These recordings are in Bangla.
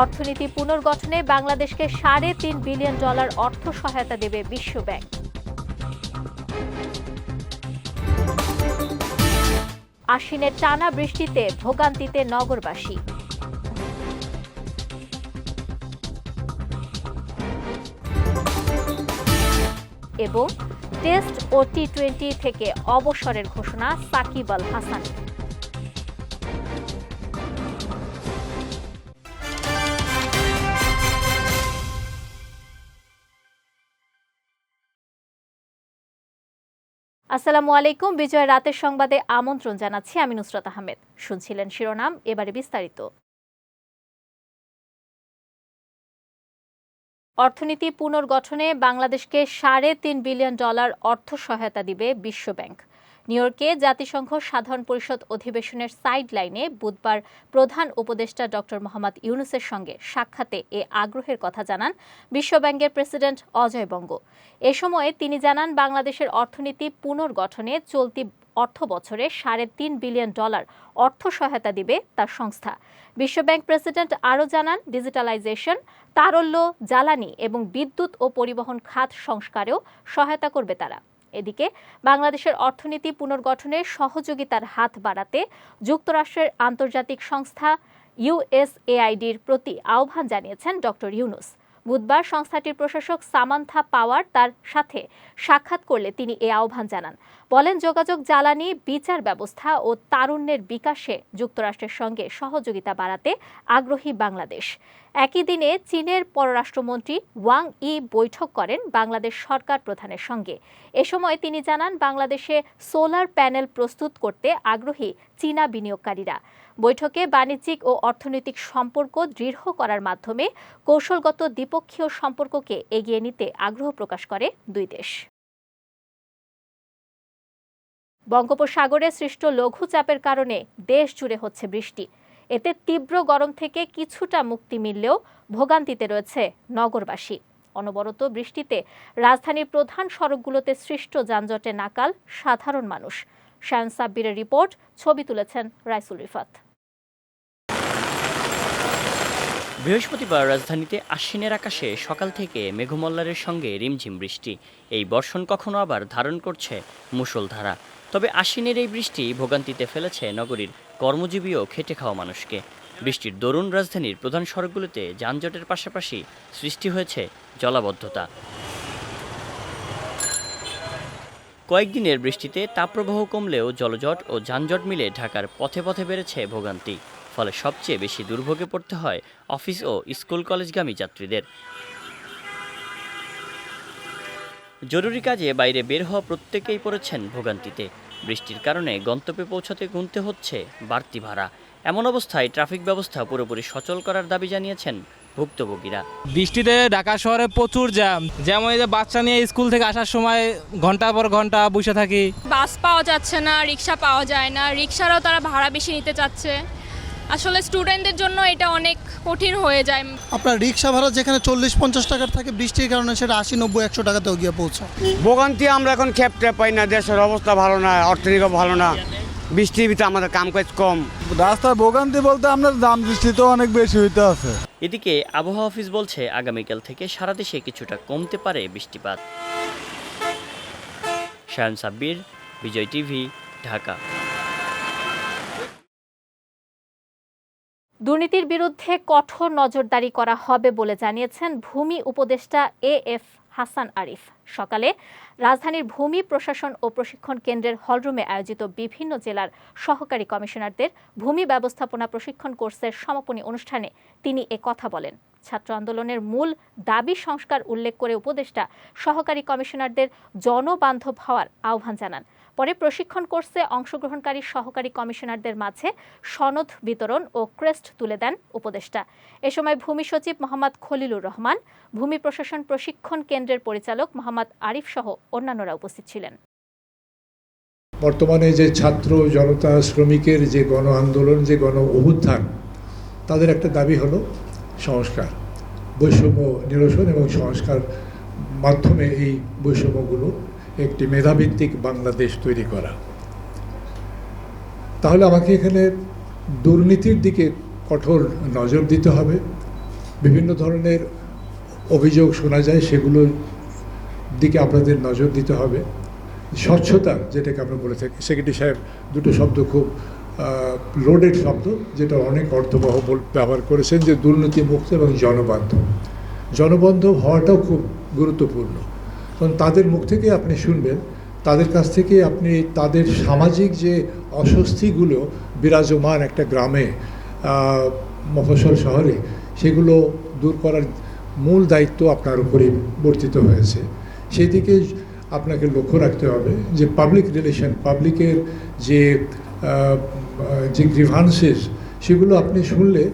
অর্থনীতি পুনর্গঠনে বাংলাদেশকে সাড়ে তিন বিলিয়ন ডলার অর্থ সহায়তা দেবে বিশ্বব্যাংক আশ্বিনের টানা বৃষ্টিতে ভোগান্তিতে নগরবাসী। এবং টেস্ট ও টি টোয়েন্টি থেকে অবসরের ঘোষণা সাকিব আল হাসান আসসালামু আলাইকুম। বিজয় রাতের সংবাদে আমন্ত্রণ জানাচ্ছি আমি নুসরাত আহমেদ। শুনছিলেন শিরোনাম, এবারে বিস্তারিত। অর্থনীতি পুনর্গঠনে বাংলাদেশকে সাড়ে তিন বিলিয়ন ডলার অর্থ সহায়তা দিবে বিশ্বব্যাংক নিউ ইয়র্কে জাতিসংঘ সাধারণ পরিষদ অধিবেশনের সাইড লাইনে বুধবার প্রধান উপদেষ্টা ডক্টর মোহাম্মদ ইউনুসের সঙ্গে সাক্ষাতে এ আগ্রহের কথা জানান বিশ্বব্যাংকের প্রেসিডেন্ট অজয় বঙ্গ। এ সময় তিনি জানান, বাংলাদেশের অর্থনীতি পুনর্গঠনে চলতি অর্থ বছরে সাড়ে তিন বিলিয়ন ডলার অর্থ সহায়তা দিবে তার সংস্থা। বিশ্বব্যাংক প্রেসিডেন্ট আরও জানান, ডিজিটালাইজেশন, তারল্য, জ্বালানি এবং বিদ্যুৎ ও পরিবহন খাত সংস্কারেও সহায়তা করবে তারা। এদিকে বাংলাদেশের অর্থনীতি পুনর্গঠনে সহযোগিতার হাত বাড়াতে যুক্তরাষ্ট্রের আন্তর্জাতিক সংস্থা ইউএসএআইডির প্রতি আহ্বান জানিয়েছেন ডক্টর ইউনুস। বুধবার সংস্থাটির প্রশাসক সামান্থা পাওয়ার তার সাথে সাক্ষাৎ করলে তিনি এ আহ্বান জানান। বলেন, যোগাযোগ জ্বালানি, বিচার ব্যবস্থা ও তারুণ্যের বিকাশে যুক্তরাষ্ট্রের সঙ্গে সহযোগিতা বাড়াতে আগ্রহী বাংলাদেশ। একই দিনে চীনের পররাষ্ট্রমন্ত্রী ওয়াং ই বৈঠক করেন বাংলাদেশ সরকার প্রধানের সঙ্গে। এ সময় তিনি জানান, বাংলাদেশে সোলার প্যানেল প্রস্তুত করতে আগ্রহী চীনা বিনিয়োগকারীরা। বৈঠকে বাণিজ্যিক ও অর্থনৈতিক সম্পর্ক দৃঢ় করার মাধ্যমে কৌশলগত দ্বিপক্ষীয় সম্পর্ককে এগিয়ে নিতে আগ্রহ প্রকাশ করে দুই দেশ। বঙ্গোপসাগরে সৃষ্ট লঘুচাপের কারণে দেশ জুড়ে হচ্ছে বৃষ্টি। এতে তীব্র গরম থেকে কিছুটা মুক্তি মিললেও ভোগান্তিতে রয়েছে নগরবাসী। অনবরত বৃষ্টিতে রাজধানীর প্রধান সড়কগুলোতে সৃষ্ট যানজটে নাকাল সাধারণ মানুষ। শায়ন সাব্বিরের রিপোর্ট, ছবি তুলেছেন রাইসুল রিফাত। বৃহস্পতিবার রাজধানীতে আশ্বিনের আকাশে সকাল থেকে মেঘমল্লারের সঙ্গে রিমঝিম বৃষ্টি। এই বর্ষণ কখনো আবার ধারণ করছে মুষলধারা। তবে আশ্বিনের এই বৃষ্টি ভোগান্তিতে ফেলেছে নগরীর কর্মজীবী ও খেটে খাওয়া মানুষকে। বৃষ্টির দরুন রাজধানীর প্রধান সড়কগুলোতে যানজটের পাশাপাশি সৃষ্টি হয়েছে জলাবদ্ধতা। কয়েকদিনের বৃষ্টিতে তাপপ্রবাহ কমলেও জলজট ও যানজট মিলে ঢাকার পথে পথে বেড়েছে ভোগান্তি। ফলে সবচেয়ে বেশি দুর্ভোগে পড়তে হয় অফিস ও স্কুল কলেজগামী যাত্রীদের। জরুরি কাজে বাইরে বের হওয়া প্রত্যেকেই পড়েছেন ভোগান্তিতে। বৃষ্টির কারণে গন্তব্যে পৌঁছাতে গুনতে হচ্ছে বাড়তি ভাড়া। এমন অবস্থায় ট্রাফিক ব্যবস্থা পুরোপুরি সচল করার দাবি জানিয়েছেন ভুক্তভোগীরা। বৃষ্টিতে ঢাকা শহরে প্রচুর জ্যাম। যেমন এই যে বাচ্চা নিয়ে স্কুল থেকে আসার সময় ঘণ্টার পর ঘণ্টা বসে থাকি। বাস পাওয়া যাচ্ছে না রিক্সা পাওয়া যায় না রিক্সারও তারা ভাড়া বেশি নিতে চাচ্ছে। আসলে স্টুডেন্টদের জন্য এটা অনেক কঠিন হয়ে যায়। আপনার রিক্সা ভাড়া যেখানে চল্লিশ পঞ্চাশ টাকার থাকে বৃষ্টির কারণে সেটা আশি নব্বই একশো টাকাতেও গিয়ে পৌঁছায়। ভোগান্তি আমরা এখন খেপ টেপ পাই না দেশের অবস্থা ভালো না অর্থনীতিও ভালো না বৃষ্টির ভিতরে আমাদের কাম কাজ কম। রাস্তায় ভোগান্তি বলতে আপনার দাম দৃষ্টি তো অনেক বেশি হইতে আছে। এদিকে আবহাওয়া অফিস বলছে আগামীকাল থেকে সারা দেশে কিছুটা কমতে পারে বৃষ্টিপাত। শায়ন সাব্বির বিজয় টিভি ঢাকা। দুর্নীতির বিরুদ্ধে কঠোর নজরদারি করা হবে বলে জানিয়েছেন ভূমি উপদেষ্টা এ এফ হাসান আরিফ। সকালে রাজধানীর ভূমি প্রশাসন ও প্রশিক্ষণ কেন্দ্রের হলরুমে আয়োজিত বিভিন্ন জেলার সহকারী কমিশনারদের ভূমি ব্যবস্থাপনা প্রশিক্ষণ কোর্সের সমাপনী অনুষ্ঠানে তিনি এ কথা বলেন। ছাত্র আন্দোলনের মূল দাবি সংস্কার উল্লেখ করে উপদেষ্টা সহকারী কমিশনারদের জনবান্ধব হওয়ার আহ্বান জানান। পরে প্রশিক্ষণ কোর্সে অংশগ্রহণকারী সহকারী কমিশনারদের মাঝে সনদ বিতরণ ও ক্রেস্ট তুলে দেন উপদেষ্টা। এ সময় ভূমি সচিব মোহাম্মদ খলিলুর রহমান, ভূমি প্রশাসন প্রশিক্ষণ কেন্দ্রের পরিচালক মোহাম্মদ আরিফ সহ অন্যান্যরা উপস্থিত ছিলেন। বর্তমানে যে ছাত্র জনতা শ্রমিকের যে গণ আন্দোলন, যে গণ অভ্যুত্থান, তাদের একটা দাবি হলো সংস্কার, বৈষম্য নিরসন এবং সংস্কার মাধ্যমে এই বৈষম্যগুলো একটি মেধাভিত্তিক বাংলাদেশ তৈরি করা। তাহলে আমাকে এখানে দুর্নীতির দিকে কঠোর নজর দিতে হবে। বিভিন্ন ধরনের অভিযোগ শোনা যায়, সেগুলোর দিকে আপনাদের নজর দিতে হবে। স্বচ্ছতা, যেটাকে আমরা বলে থাকি। সেক্রেটারি সাহেব দুটো শব্দ খুব লোডেড শব্দ, যেটা অনেক অর্থবহ ব্যবহার করেছেন যে দুর্নীতি মুক্ত এবং জনবান্ধব জনবান্ধব হওয়াটাও খুব গুরুত্বপূর্ণ। কারণ তাদের মুখ থেকে আপনি শুনবেন তাদের কাছ থেকে আপনি তাদের সামাজিক যে অস্বস্তিগুলো বিরাজমান একটা গ্রামে আহ, মফস্বল শহরে সেগুলো দূর করার মূল দায়িত্ব আপনার উপরে বর্তিত হয়েছে। সেই দিকে আপনাকে লক্ষ্য রাখতে হবে যে পাবলিক রিলেশন পাবলিকের যে যে গ্রিভান্সেস সেগুলো আপনি শুনলে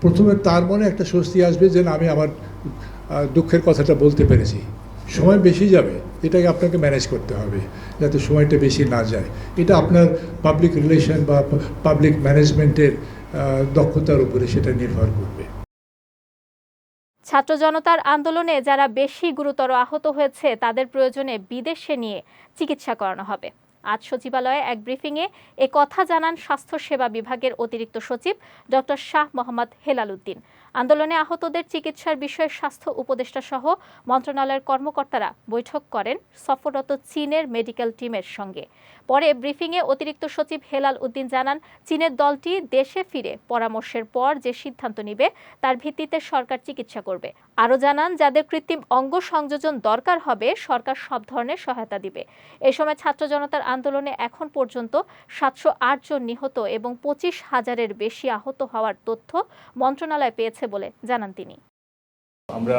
প্রথমে তার মনে একটা স্বস্তি আসবে যে আমি আমার দুঃখের কথাটা বলতে পেরেছি। সময় বেশি যাবে এটাকে আপনাকে ম্যানেজ করতে হবে, যাতে সময়টা বেশি না যায়। এটা আপনার পাবলিক রিলেশন বা পাবলিক ম্যানেজমেন্টের দক্ষতার উপরে সেটা নির্ভর করবে। ছাত্র জনতার আন্দোলনে যারা বেশি গুরুতর আহত হয়েছে, তাদের প্রয়োজনে বিদেশে নিয়ে চিকিৎসা করানো হবে। আজ সচিবালয়ে এক ব্রিফিংয়ে এ কথা জানান স্বাস্থ্যসেবা বিভাগের অতিরিক্ত সচিব ডক্টর শাহ মোহাম্মদ হেলাল উদ্দিন। আন্দোলনে আহতদের চিকিৎসার বিষয়ে স্বাস্থ্য উপদেষ্টা সহ মন্ত্রণালয়ের কর্মকর্তারা বৈঠক করেন সফররত চীনের মেডিকেল টিমের সঙ্গে। পরে ব্রিফিংয়ে অতিরিক্ত সচিব হেলাল উদ্দিন জানান, চীনের দলটি দেশে ফিরে পরামর্শের পর যে সিদ্ধান্ত নিবে তার ভিত্তিতে সরকার চিকিৎসা করবে। আরও জানান, যাদের কৃত্রিম অঙ্গ সংযোজন দরকার হবে, সরকার সব ধরনের সহায়তা দিবে। এ সময় ছাত্র জনতার আন্দোলনে এখন পর্যন্ত সাতশো আট জন নিহত এবং পঁচিশ হাজারের বেশি আহত হওয়ার তথ্য মন্ত্রণালয় পেয়েছে বলে জানান তিনি। আমরা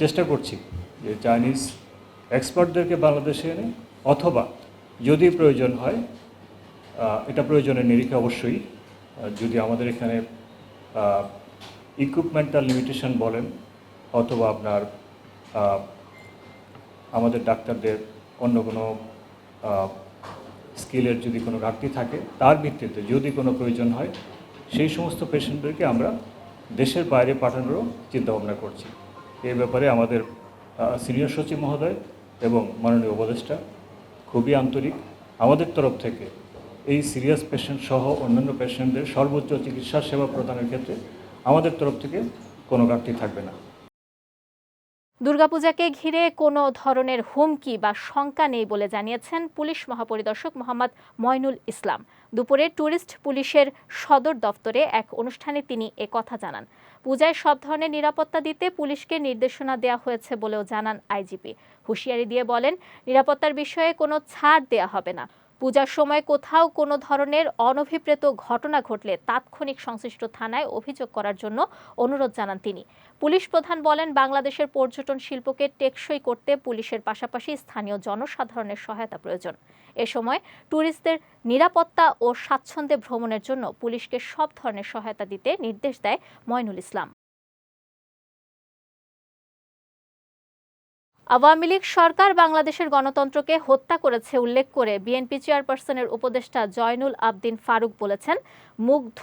চেষ্টা করছি যে চাইনিজ এক্সপার্টদেরকে বাংলাদেশে এনে অথবা যদি প্রয়োজন হয় এটা প্রয়োজনের নিরিখে অবশ্যই যদি আমাদের এখানে ইকুইপমেন্টাল লিমিটেশন বলেন অথবা আপনার আমাদের ডাক্তারদের অন্য কোনো স্কিলের যদি কোনো ঘাটতি থাকে, তার ভিত্তিতে যদি কোনো প্রয়োজন হয়, সেই সমস্ত পেশেন্টদেরকে আমরা দেশের বাইরে পাঠানোরও চিন্তাভাবনা করছি। এই ব্যাপারে আমাদের সিনিয়র সচিব মহোদয় এবং মাননীয় উপদেষ্টা খুবই আন্তরিক। আমাদের তরফ থেকে এই সিরিয়াস পেশেন্ট সহ অন্যান্য পেশেন্টদের সর্বোচ্চ চিকিৎসা সেবা প্রদানের ক্ষেত্রে আমাদের তরফ থেকে কোনো ঘাটতি থাকবে না। দুর্গাপূজাকে ঘিরে কোনো ধরনের হুমকি বা শঙ্কা নেই বলে জানিয়েছেন পুলিশ মহাপরিদর্শক মোহাম্মদ ময়নুল ইসলাম। দুপুরে ট্যুরিস্ট পুলিশের সদর দফতরে এক অনুষ্ঠানে তিনি এ কথা জানান। পূজায় সব ধরনের নিরাপত্তা দিতে পুলিশকে নির্দেশনা দেওয়া হয়েছে বলেও জানান আইজিপি। হুঁশিয়ারি দিয়ে বলেন, নিরাপত্তার বিষয়ে কোনো ছাড় দেওয়া হবে না। পূজার সময় কোথাও কোনো ধরনের অনভিপ্রেত ঘটনা ঘটলে তাৎক্ষণিক সংশ্লিষ্ট থানায় অভিযোগ করার জন্য অনুরোধ জানান তিনি। পুলিশ প্রধান বলেন, বাংলাদেশের পর্যটন শিল্পকে টেকসই করতে পুলিশের পাশাপাশি স্থানীয় জনসাধারণের সহায়তা প্রয়োজন। এ সময় ট্যুরিস্টদের নিরাপত্তা ও স্বাচ্ছন্দ্যে ভ্রমণের জন্য পুলিশকে সব ধরনের সহায়তা দিতে নির্দেশ দেয় ময়নুল ইসলাম। আওয়ামী লীগ সরকার বাংলাদেশের গণতন্ত্রকে হত্যা করেছে উল্লেখ করে বিএনপি চেয়ারপারসনের উপদেষ্টা জয়নুল আবদিন ফারুক বলেছেন, মুগ্ধ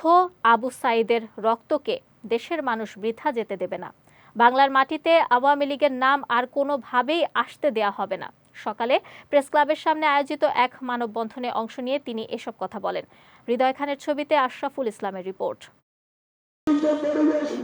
আবু সাইদের রক্তকে দেশের মানুষ বৃথা যেতে দেবে না। বাংলার মাটিতে আওয়ামী লীগের নাম আর কোনোভাবেই আসতে দেয়া হবে না। সকালে প্রেস ক্লাবের সামনে আয়োজিত এক মানববন্ধনে অংশ নিয়ে তিনি এসব কথা বলেন। হৃদয় খানের ছবিতে আশরাফুল ইসলামের রিপোর্ট।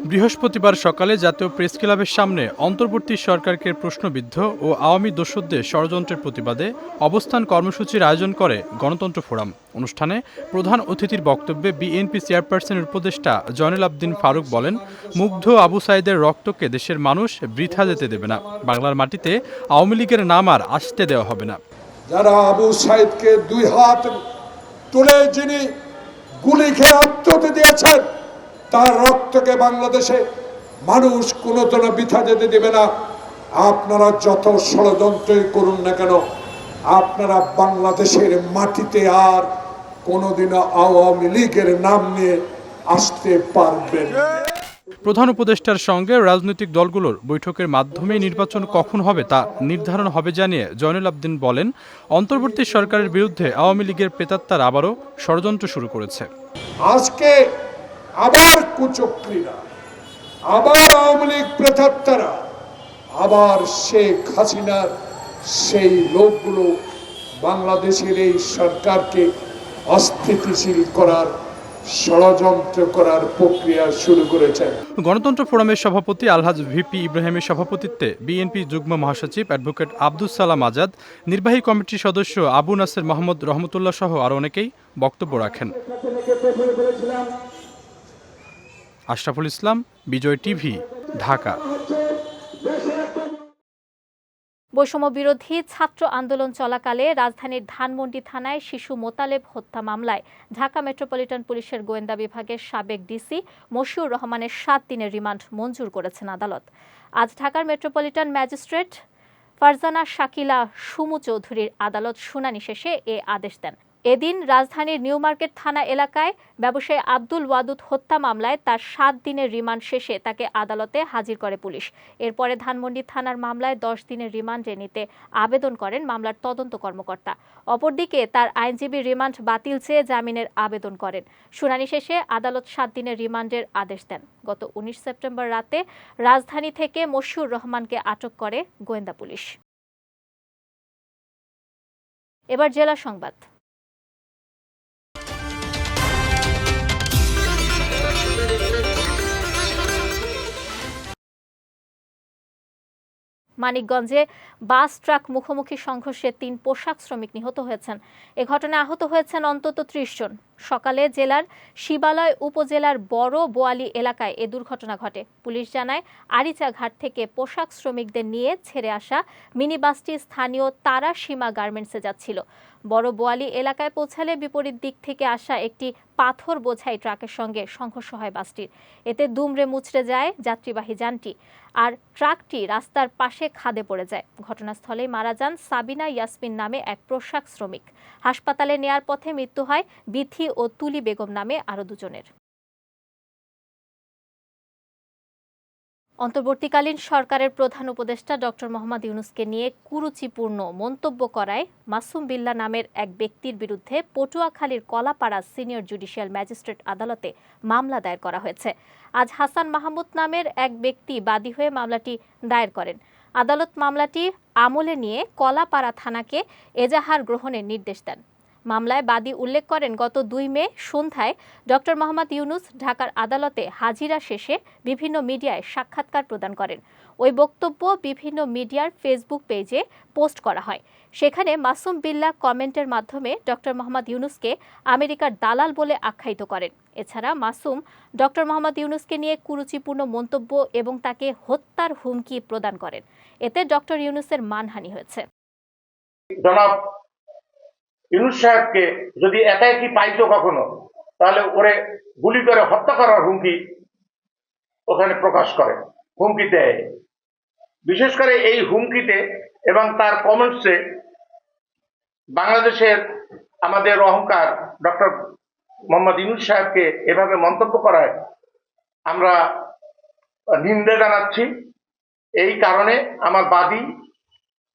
বৃহস্পতিবার সকালে জাতীয় প্রেস ক্লাবের সামনে অন্তর্বর্তী সরকারকে প্রশ্নবিদ্ধ ও আওয়ামী দস্যুদের ষড়যন্ত্রের প্রতিবাদে অবস্থান কর্মসূচির আয়োজন করে গণতন্ত্র ফোরাম। অনুষ্ঠানে প্রধান অতিথির বক্তব্যে বিএনপি চেয়ারপারসনের উপদেষ্টা জয়নুল আবদিন ফারুক বলেন, মুগ্ধ আবু সাইদের রক্তকে দেশের মানুষ বৃথা যেতে দেবে না। বাংলার মাটিতে আওয়ামী লীগের নাম আর আসতে দেওয়া হবে না। যারা আবু সাইদকে দুই হাত তুলে যিনি গুলি খেয়ে দিয়েছেন তার রক্তকে বাংলাদেশে মানুষ কোনো তোন বৃথা যেতে দেবে না। আপনারা যত ষড়যন্ত্রই করুন না কেন আপনারা বাংলাদেশের মাটিতে আর কোনোদিনও আওয়ামী লীগের নাম নিয়ে আসতে পারবেন প্রধান উপদেষ্টার সঙ্গে রাজনৈতিক দলগুলোর বৈঠকের মাধ্যমে নির্বাচন কখন হবে তা নির্ধারণ হবে জানিয়ে জয়নুল আবদিন বলেন অন্তর্বর্তী সরকারের বিরুদ্ধে আওয়ামী লীগের প্রেতাত্মার আবারও ষড়যন্ত্র শুরু করেছে। আজকে আবার কুচক্রীরা আবার আওয়ামী লীগ প্রেতাত্মারা আবার শেখ হাসিনার সেই লোকগুলো বাংলাদেশের এই সরকারকে অস্থিতিশীল করার ষড়যন্ত্র করার প্রক্রিয়া শুরু করেছেন গণতন্ত্র ফোরামের সভাপতি আলহাজ ভিপি ইব্রাহিমের সভাপতিত্বে বিএনপি যুগ্ম মহাসচিব অ্যাডভোকেট আব্দুল সালাম আজাদ নির্বাহী কমিটির সদস্য আবু নাসের মোহাম্মদ রহমতুল্লাহ সহ আরও অনেকেই বক্তব্য রাখেন আশরাফুল ইসলাম, বিজয় টিভি, ঢাকা। বৈষম্য বিরোধী ছাত্র আন্দোলন চলাকালে রাজধানীর ধানমন্ডি থানায় শিশু মোতালেব হত্যা মামলায় ঢাকা মেট্রোপলিটন পুলিশের গোয়েন্দা বিভাগের সাবেক ডিসি মশিউর রহমানের সাত দিনের রিমান্ড মঞ্জুর করেছেন আদালত। আজ ঢাকার মেট্রোপলিটন ম্যাজিস্ট্রেট ফারজানা শাকিলা সুমু চৌধুরীর আদালত শুনানি শেষে এ আদেশ দেন। এদিন রাজধানীর নিউ মার্কেট থানা এলাকায় ব্যবসায়ী আব্দুল ওয়াদুদ হত্যা মামলায় তার সাত দিনের রিমান্ড শেষে তাকে আদালতে হাজির করে পুলিশ। এরপরে ধানমন্ডি থানার মামলায় দশ দিনের রিমান্ডে নিতে আবেদন করেন মামলার তদন্ত কর্মকর্তা। অপরদিকে তার আইনজীবী রিমান্ড বাতিল চেয়ে জামিনের আবেদন করেন। শুনানি শেষে আদালত সাত দিনের রিমান্ডের আদেশ দেন। গত উনিশ সেপ্টেম্বর রাতে রাজধানী থেকে মশিউর রহমানকে আটক করে গোয়েন্দা পুলিশ। এবার জেলা সংবাদ। মানিকগঞ্জে বাস, ট্রাক মুখোমুখি সংঘর্ষে তিন পোশাক শ্রমিক নিহত হয়েছেন। এ ঘটনায় আহত হয়েছেন অন্তত ত্রিশ জন। সকালে জেলার শিবালয় উপজেলার বড় বোয়ালি এলাকায় এ দুর্ঘটনা ঘটে। পুলিশ জানায় আরিচা ঘাট থেকে পোশাক শ্রমিকদের নিয়ে ছেড়ে আসা মিনি বাসটি স্থানীয় তারা সীমা গার্মেন্টসে যাচ্ছিল। বড় বোয়ালি এলাকায় পৌঁছালে বিপরীত দিক থেকে আসা একটি পাথর বোঝাই ট্রাকের সঙ্গে সংঘর্ষ হয় বাসটির। এতে দুমড়ে মুচড়ে যায় যাত্রীবাহী যানটি আর ট্রাকটি রাস্তার পাশে খাদে পড়ে যায়। ঘটনাস্থলেই মারা যান সাবিনা ইয়াসমিন নামে এক পোশাক শ্রমিক। হাসপাতালে নেয়ার পথে মৃত্যু হয় বিথি ও তুলি বেগম নামে আরও দুজনের। অন্তর্বর্তীকালীন সরকারের প্রধান উপদেষ্টা ডক্টর মোহাম্মদ ইউনুসকে নিয়ে কুরুচিপূর্ণ মন্তব্য করায় মাসুম বিল্লা নামের এক ব্যক্তির বিরুদ্ধে পটুয়াখালীর কলাপাড়া সিনিয়র জুডিশিয়াল ম্যাজিস্ট্রেট আদালতে মামলা দায়ের করা হয়েছে। আজ হাসান মাহমুদ নামের এক ব্যক্তি বাদী হয়ে মামলাটি দায়ের করেন। আদালত মামলাটি আমলে নিয়ে কলাপাড়া থানাকে এজাহার গ্রহণের নির্দেশ দেন। মামলায় বাদী উল্লেখ করেন গত দুই মে সন্ধ্যায় ডক্টর মোহাম্মদ ইউনুস ঢাকার আদালতে হাজিরা শেষে বিভিন্ন মিডিয়ায় সাক্ষাৎকার প্রদান করেন। ওই বক্তব্য বিভিন্ন মিডিয়ার ফেসবুক পেজে পোস্ট করা হয়। সেখানে মাসুম বিল্লাহ কমেন্টের মাধ্যমে ডক্টর মোহাম্মদ ইউনুসকে আমেরিকার দালাল বলে আখ্যায়িত করেন। এছাড়া মাসুম ডক্টর মোহাম্মদ ইউনুসকে নিয়ে কুরুচিপূর্ণ মন্তব্য এবং তাকে হত্যার হুমকি প্রদান করেন। এতে ডক্টর ইউনুসের মানহানি হয়েছে। জনাব ইউনুস সাহেবকে যদি একা একই পাইতো কখনো, তাহলে ওরে গুলি করে হত্যা করার হুমকি ওখানে প্রকাশ করে, হুমকি দেয়। বিশেষ করে এই হুমকিতে এবং তার কমেন্টসে বাংলাদেশের আমাদের অহংকার ডক্টর মোহাম্মদ ইউনুস সাহেবকে এভাবে মন্তব্য করায়, আমরা নিন্দে জানাচ্ছি। এই কারণে আমার বাদী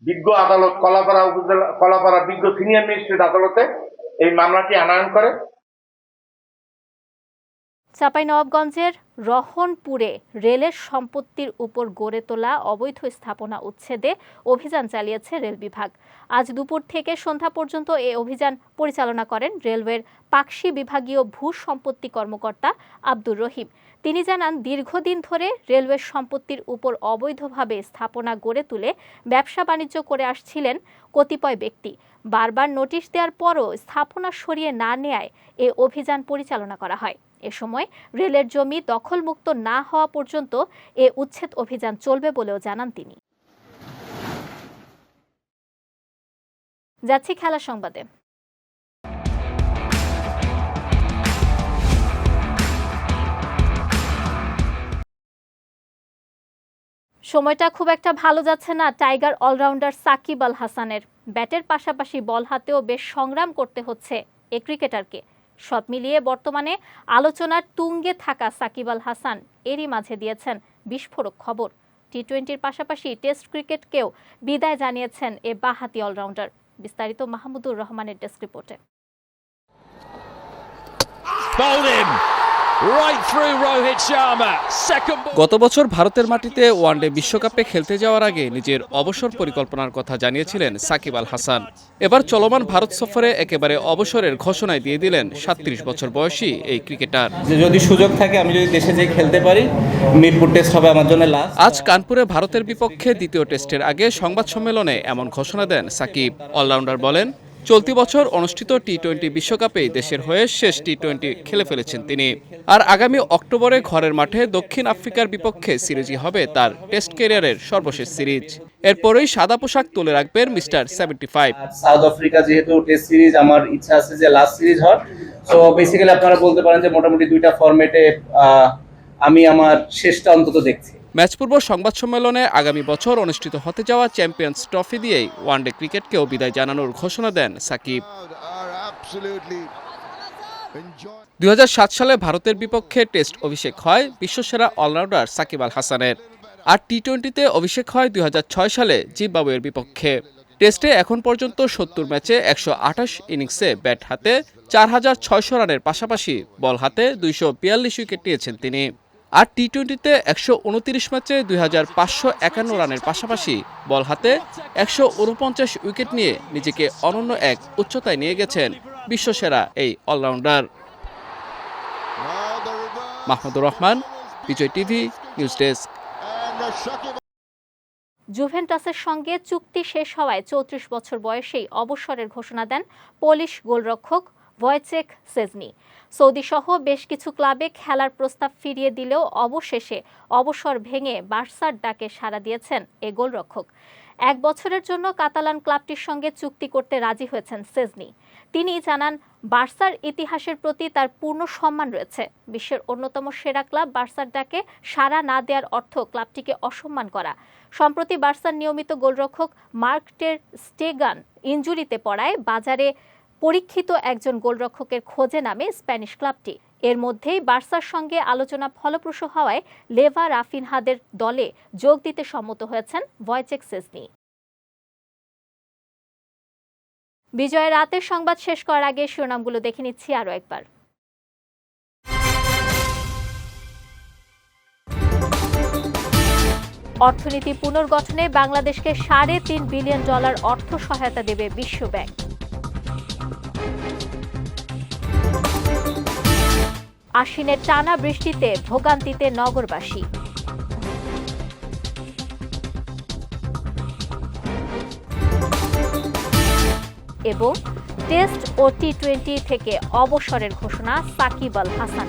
বিজ্ঞ আদালত কলাপাড়া উপজেলা কলাপাড়া বিজ্ঞ সিনিয়র ম্যাজিস্ট্রেট আদালতে এই মামলাটি আনয়ন করে। চাঁপাইনবাবগঞ্জের রহনপুরে রেলের সম্পত্তির উপর গড়ে তোলা অবৈধ স্থাপনা উচ্ছেদে অভিযান চালিয়েছে রেল বিভাগ। আজ দুপুর থেকে সন্ধ্যা পর্যন্ত এ অভিযান পরিচালনা করেন রেলওয়ের পাকশি বিভাগীয় ভূ সম্পত্তি কর্মকর্তা আব্দুর রহিম। তিনি জানান, দীর্ঘদিন ধরে রেলওয়ের সম্পত্তির উপর অবৈধভাবে স্থাপনা গড়ে তুলে ব্যবসা বাণিজ্য করে আসছিলেন কতিপয় ব্যক্তি। বারবার নোটিশ দেওয়ার পরও স্থাপনা সরিয়ে না নেয়ায় এ অভিযান পরিচালনা করা হয়। এ সময় রেলের জমি দখলমুক্ত না হওয়া পর্যন্ত এ উচ্ছেদ অভিযান চলবে বলেও জানান তিনি। যাচ্ছি খেলা সংবাদে। সময়টা খুব একটা ভালো যাচ্ছে না। টাইগার অলরাউন্ডার সাকিব আল হাসানের ব্যাটের পাশাপাশি বল হাতেও বেশ সংগ্রাম করতে হচ্ছে এ ক্রিকেটারকে। সব মিলিয়ে বর্তমানে আলোচনার তুঙ্গে থাকা সাকিব আল হাসান এরই মাঝে দিয়েছেন বিস্ফোরক খবর। টি টোয়েন্টির পাশাপাশি টেস্ট ক্রিকেটকেও বিদায় জানিয়েছেন এ বাহাতি অলরাউন্ডার। বিস্তারিত মাহমুদুর রহমানের ডেস্ক রিপোর্টে. গত বছর ভারতের মাটিতে ওয়ানডে বিশ্বকাপে খেলতে যাওয়ার আগে নিজের অবসর পরিকল্পনার কথা জানিয়েছিলেন সাকিব আল হাসান। এবার চলমান ভারত সফরে একেবারে অবসরের ঘোষণায় দিয়ে দিলেন সাত্রিশ বছর বয়সী এই ক্রিকেটার। যে যদি সুযোগ থাকে আমি যদি দেশে যেয়ে খেলতে পারি মিরপুর টেস্ট হবে আমার জন্য লাস্ট আজ কানপুরে ভারতের বিপক্ষে দ্বিতীয় টেস্টের আগে সংবাদ সম্মেলনে এমন ঘোষণা দেন সাকিব। অলরাউন্ডার বলেন চলতি বছর অনুষ্ঠিত টি টোয়েন্টি বিশ্বকাপেই দেশের হয়ে শেষ টি টোয়েন্টি খেলে ফেলেছেন তিনি। আর আগামী অক্টোবরে ঘরের মাঠে দক্ষিণ আফ্রিকার বিপক্ষে সিরিজই হবে তার টেস্ট ক্যারিয়ারের সর্বশেষ সিরিজ। এরপরেই সাদা পোশাক তুলে রাখবেন mister seventy five. South Africa যেহেতু টেস্ট সিরিজ, আমার ইচ্ছা আছে যে লাস্ট সিরিজ হয় সো বেসিক্যালি আপনারা বলতে পারেন যে মোটামুটি দুইটা ফরম্যাটে আমি আমার শেষটা অন্তত দেখছি। ম্যাচপূর্ব সংবাদ সম্মেলনে আগামী বছর অনুষ্ঠিত হতে যাওয়া চ্যাম্পিয়ন্স ট্রফি দিয়েই ওয়ানডে ক্রিকেটকেও বিদায় জানানোর ঘোষণা দেন সাকিব। দুই হাজার সাত সালে ভারতের বিপক্ষে টেস্ট অভিষেক হয় বিশ্বসেরা অলরাউন্ডার সাকিব আল হাসানের। আর টি টোয়েন্টিতে অভিষেক হয় দুই হাজার ছয় সালে জিম্বাবুয়ের বিপক্ষে। টেস্টে এখন পর্যন্ত সত্তর ম্যাচে একশো আঠাশ ইনিংসে ব্যাট হাতে, চার হাজার ছয়শো রানের পাশাপাশি বল হাতে দুইশো বিয়াল্লিশ উইকেট নিয়েছেন তিনি। আর টি টোয়েন্টিতে একশো উনতিরিশ ম্যাচে দুই হাজার পাঁচশো একান্ন রানের পাশাপাশি বল হাতে একশো উনপঞ্চাশ উইকেট নিয়ে নিজেকে অনন্য এক উচ্চতায় নিয়ে গেছেন বিশ্বসেরা এই allrounder. Mahmudur Rahman, Bijoy TV, news desk. জুভেন্টাসের সঙ্গে চুক্তি শেষ হওয়ায় চৌত্রিশ বছর বয়সেই অবসরের ঘোষণা দেন পোলিশ গোলরক্ষক ভয়েচেক সেজনি। সৌদি সহ বেশ কিছু ক্লাবে খেলার প্রস্তাব ফিরিয়ে দিলেও অবশেষে অবসর ভেঙে বার্সার ডাকে সাড়া দিয়েছেন এ গোলরক্ষক। এক বছরের জন্য কাতালান ক্লাবটির সঙ্গে চুক্তি করতে রাজি হয়েছেন সেজনি। তিনি জানান, বার্সার ইতিহাসের প্রতি তার পূর্ণ সম্মান রয়েছে। বিশ্বের অন্যতম সেরা ক্লাব বার্সার ডাকে সাড়া না দেওয়ার অর্থ ক্লাবটিকে অসম্মান করা। সম্প্রতি বার্সার নিয়মিত গোলরক্ষক মার্ক টের স্টেগান ইঞ্জুরিতে পড়ায় বাজারে পরীক্ষিত একজন গোলরক্ষকের খোঁজে নামে স্প্যানিশ ক্লাবটি। এর মধ্যেই বার্সার সঙ্গে আলোচনা ফলপ্রসূ হওয়ায় লেভা রাফিনহাদের দলে যোগ দিতে সম্মত হয়েছেন ভয়চেক সেজনি। বিজয়ের রাতের সংবাদ শেষ করার আগে শিরোনামগুলো দেখে নিচ্ছি আরও একবার। অর্থনীতি পুনর্গঠনে বাংলাদেশকে সাড়ে তিন বিলিয়ন ডলার অর্থ সহায়তা দেবে বিশ্বব্যাংক আশ্বিনের টানা বৃষ্টিতে ভোগান্তিতে নগরবাসী। এবং টেস্ট ও টি টোয়েন্টি থেকে অবসরের ঘোষণা সাকিব আল হাসান